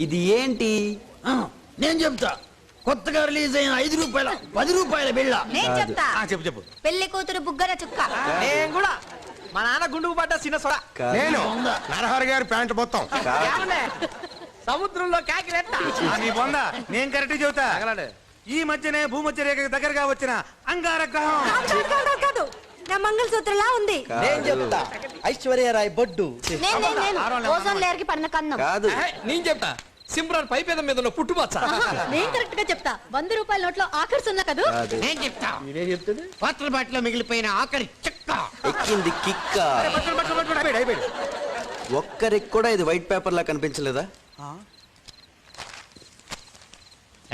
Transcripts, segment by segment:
ఇది ఏంటి? ఆ, నేను చెప్తా. కొత్తగా రిలీజ్ అయిన ఐదు రూపాయల పది రూపాయల బిళ్ళ. నేను చెప్తా. ఆ, చెప్పు చెప్పు. పెళ్ళి కూతురు బుగ్గన చుక్క. నేను కూడా. మా నాన్న గుండుకు పడ్డ చిన్న సొడ కాదు. నేను. నరహరి గారి ప్యాంట్ మొత్తం. ఏమన్నా? సముద్రంలో కాకిరెట్ట ఆ, నీ బొంద. నేను కరెక్ట్ చెబుతా. ఈ మధ్యనే భూమధ్య రేఖకు దగ్గరగా వచ్చిన అంగారగ్రహం. కాదు, కాదు, కాదు. నా మంగళసూత్రంలా ఉంది. నేను చెప్తా. ఐశ్వర్యరాయ్ బొడ్డు. నేను నేను నేను. ఓజోన్ లేయర్కి పడిన కన్నం. కాదు. నేను చెప్తా. సింప్రాన్ పైపేద మీద ఉన్న పుట్టుపచ్చ నేను కరెక్ట్గా చెప్తా. వంద రూపాయల నోట్లో ఆఖరి సున్నా కదూ? నేను చెప్తా. వాటర్ బాటిల్ మిగిలిపోయిన ఆఖరి చెక్క. ఎక్కింది కిక్క. ఒక్కరికి కూడా ఇది వైట్ పేపర్ లా కనిపించలేదా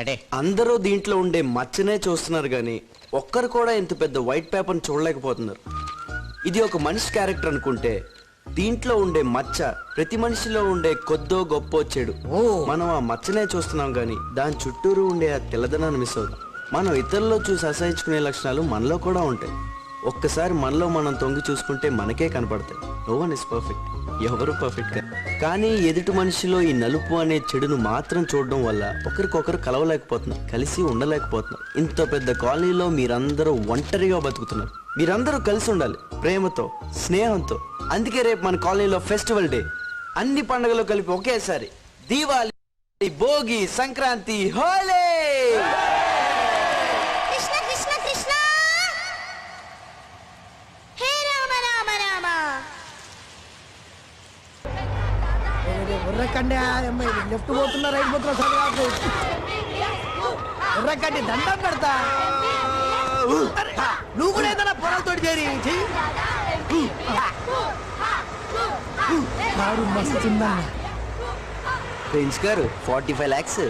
అడే. అందరూ దీంట్లో ఉండే మచ్చనే చూస్తున్నారు కానీ ఒక్కరు కూడా ఇంత పెద్ద వైట్ పేపర్ చూడలేకపోతున్నారు. ఇది ఒక మనిషి క్యారెక్టర్ అనుకుంటే దీంట్లో ఉండే మచ్చ ప్రతి మనిషిలో ఉండే కొద్దో గొప్ప చెడు. మనం ఆ మచ్చనే చూస్తున్నాం కానీ దాని చుట్టూరు ఉండే ఆ తెల్లదనాన్ని మిస్ అవుతాం. మనం ఇతరుల్లో చూసి అసహించుకునే లక్షణాలు మనలో కూడా ఉంటాయి. ఒక్కసారి మనలో మనం తొంగి చూసుకుంటే మనకే కనపడతాయి. నో వన్ ఇస్ పర్ఫెక్ట్ ఎవరు పర్ఫెక్ట్ కానీ ఎదుటి మనిషిలో ఈ నలుపు అనే చెడును మాత్రం చూడడం వల్ల ఒకరికొకరు కలవలేకపోతున్నారు కలిసి ఉండలేకపోతున్నారు ఇంత పెద్ద కాలనీలో మీరందరూ ఒంటరిగా బతుకుతున్నారు. మీరందరూ కలిసి ఉండాలి ప్రేమతో స్నేహంతో. అందుకే రేపు మన కాలనీలో ఫెస్టివల్ డే. అన్ని పండుగలు కలిపి ఒకేసారి. దీవాలి భోగి సంక్రాంతి హోలీ! ఉర్రకండి లెఫ్ట్ పోతున్నా రైట్ పోతున్నా చదువు ఉర్రకండి దండం పెడతా. నువ్వు కూడా ఏదైనా పొలాలతో చేరి చెయ్యి కారు మస్తుందా ప్రిన్స్ గారు ఫార్టీ ఫైవ్ ల్యాక్స్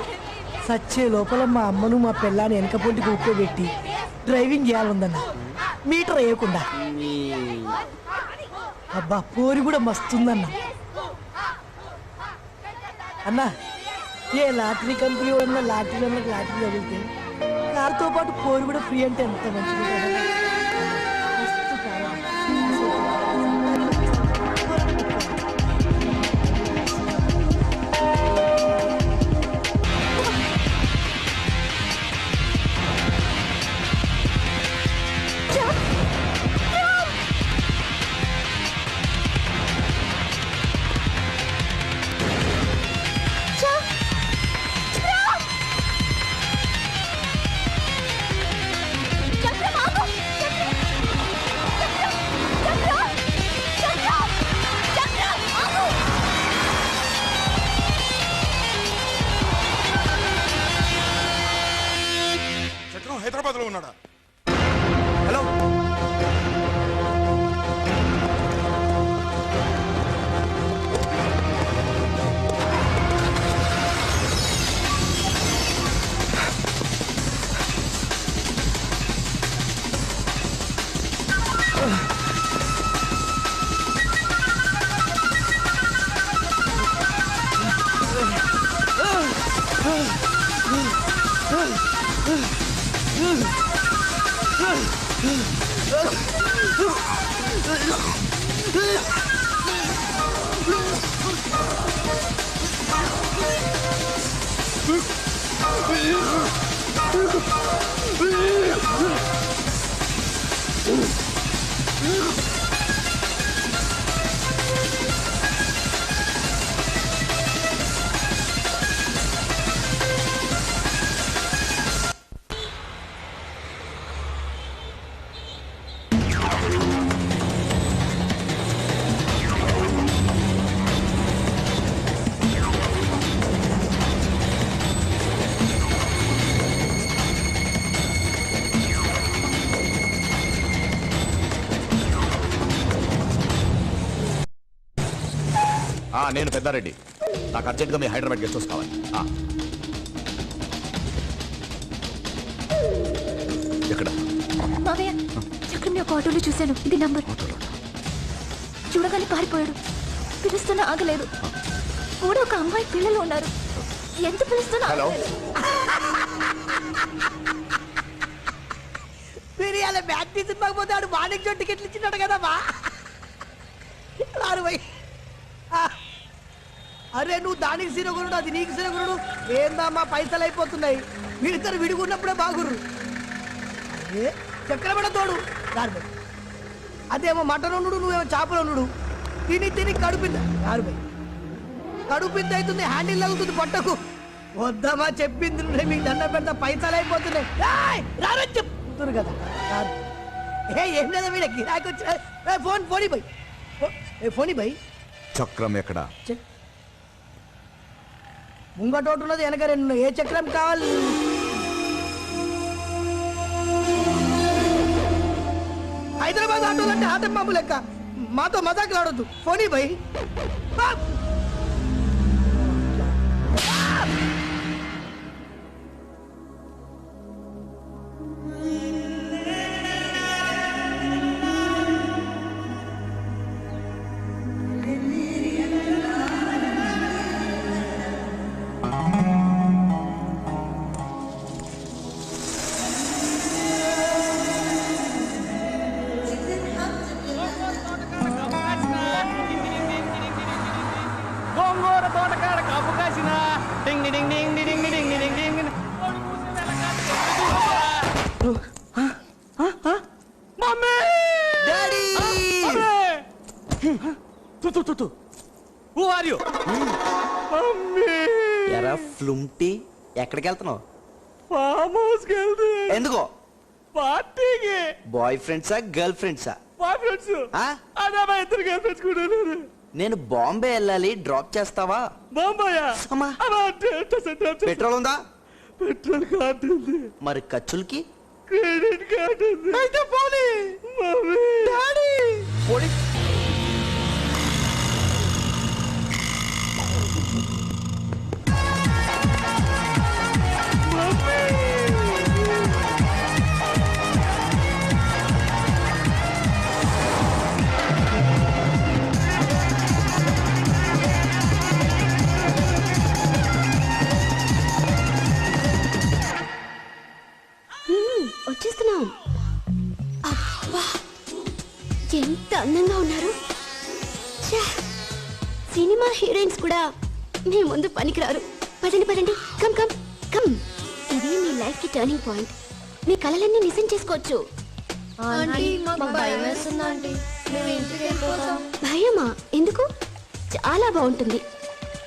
సచ్చే లోపల మా అమ్మను మా పిల్లని వెనక పొంటికి ఉక్కోబెట్టి డ్రైవింగ్ చేయాలందన్న మీటర్ వేయకుండా. అబ్బా పోరి కూడా మస్తుందన్న. అన్న ఏ లాటరీ కంపెనీ వాడన్నా లాటరీలో లాటరీ తగిలితే కార్తో పాటు పోరు కూడా ఫ్రీ అంటే ఎంత మంచిది చక్రం హైదరాబాద్లో ఉన్నాడా? నేను పెద్దారెడ్డి. నాకు అర్జెంట్గా మీ హైదరాబాద్ గెస్ట్ హౌస్ కావాలి. ఎక్కడ? మావయ్య చక్రం యొక్క ఆటోలో చూశాను. ఇది నంబర్. చూడగానే పారిపోయాడు. పిలుస్తున్నా ఆగలేదు. కూడా ఒక అమ్మాయి పిల్లలు ఉన్నారు. ఎంత పిలుస్తున్నా హలో. మీరు ఇలా బ్యాగ్ తీసి పోతే ఆడు మాణిక్ జోన్ టికెట్లు ఇచ్చినాడు కదా బా రారు పోయి అరే నువ్వు దానికి సిరగురుడు అది నీకు సిరగురుడు ఏందమ్మా పైసలు అయిపోతున్నాయి. వీడిద్దరు విడిగున్నప్పుడే బాగుర్రు. అరే చక్రపడ తోడు. దారిపై అదేమో మటన్ వండుడు నువ్వేమో చేపలు వండుడు. తిని తిని కడుపింద దారిపై కడుపింద అవుతుంది హ్యాండిల్ తగ్గుతుంది పొట్టకు. వద్దామా చెప్పింది నువ్వే మీకు దండ పెడతా పైసలు అయిపోతున్నాయి. రారని చెప్తున్నారు కదా రారు. ఏ ఏం లేదా వీడ గిరాకి వచ్చా ఏ, phone phone bye phone bye చక్రం ఎక్కడ? ముంగటోటి ఉన్నది వెనక రెండు. ఏ చక్రం కావాలి? హైదరాబాద్ ఆటోలు అంటే ఆటం బాంబు లెక్క. మాతో మజాకులు ఆడొద్దు ఫోనీ బై. ఎక్కడికి వెళ్తున్నావు? ఫామ్ హౌస్ ఎందుకో? పార్టీకి బాయ్ ఫ్రెండ్సా గర్ల్ ఫ్రెండ్సా మా ఫ్రెండ్స్ ఆ? అదే మా ఇద్దరు గర్ల్ ఫ్రెండ్స్ కూడా లేరు. నేను బాంబే వెళ్ళాలి డ్రాప్ చేస్తావా? బాంబాయ్. పెట్రోల్ ఉందా? పెట్రోల్ కార్డు ఉంది. మరి ఖర్చులకి? క్రెడిట్ కార్డు ఉంది. అయితే పోనీ. మీ ముందు పనికిరారు. పదండి పదండి. Come come come. ఇది మీ లైఫ్కి టర్నింగ్ పాయింట్ మీ కలలన్నీ నిజం చేసుకోవచ్చు. భయమా? ఎందుకు? చాలా బాగుంటుంది.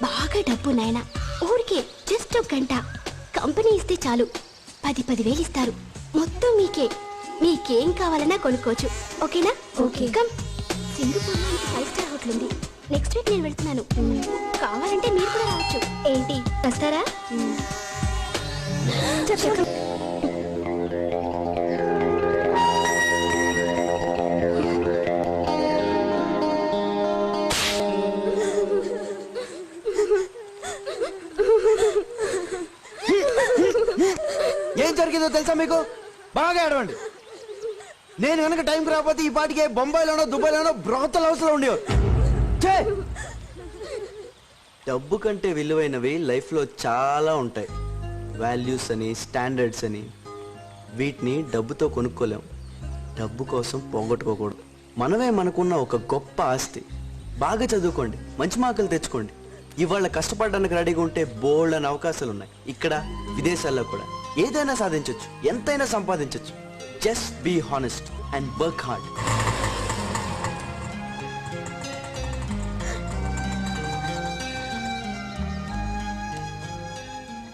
బాగా డబ్బు నాయన. ఊరికే జస్ట్ ఒక గంట. కంపెనీ ఇస్తే చాలు. పది పది వేలు ఇస్తారు. మొత్తం మీకే. మీకేం కావాలన్నా కొనుక్కోవచ్చు. ఓకేనా? ఓకే. కమ్. సింగపూర్లో ఫైవ్ స్టార్ హోటల్ ఉంది. నెక్స్ట్ వీక్ నేను వెళ్తున్నాను. కావాలంటే మీరు కూడా రావచ్చు. ఏంటి? వస్తారా? ఏం జరిగిందో తెలుసా మీకు? బాగా ఏడవండి. నేను కనుక టైంకి రాకపోతే ఈ పాటికి బొంబాయిలోనో దుబాయ్లోనో బ్రోతల్ హౌస్ ఉండేవారు. డబ్బు కంటే విలువైనవి లైఫ్లో చాలా ఉంటాయి. వాల్యూస్ అని స్టాండర్డ్స్ అని. వీటిని డబ్బుతో కొనుక్కోలేం. డబ్బు కోసం పోగొట్టుకోకూడదు. మనమే మనకున్న ఒక గొప్ప ఆస్తి. బాగా చదువుకోండి మంచి మార్కులు తెచ్చుకోండి. ఇవాళ కష్టపడడానికి రెడీగా ఉంటే బోల్డ్ అని అవకాశాలు ఉన్నాయి. ఇక్కడ విదేశాల్లో కూడా. ఏదైనా సాధించవచ్చు ఎంతైనా సంపాదించవచ్చు just be honest and work hard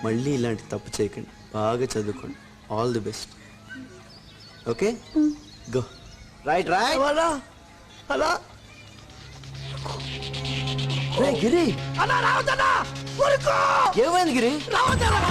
మళ్ళీ ఇలాంటి తప్పు చేయకండి. బాగా చదువుకోండి. All the best okay go right right అలా అలా రే గిరి. అలా రావద్దన్నా. ఏమైంది గిరి? రావద్దన్నా.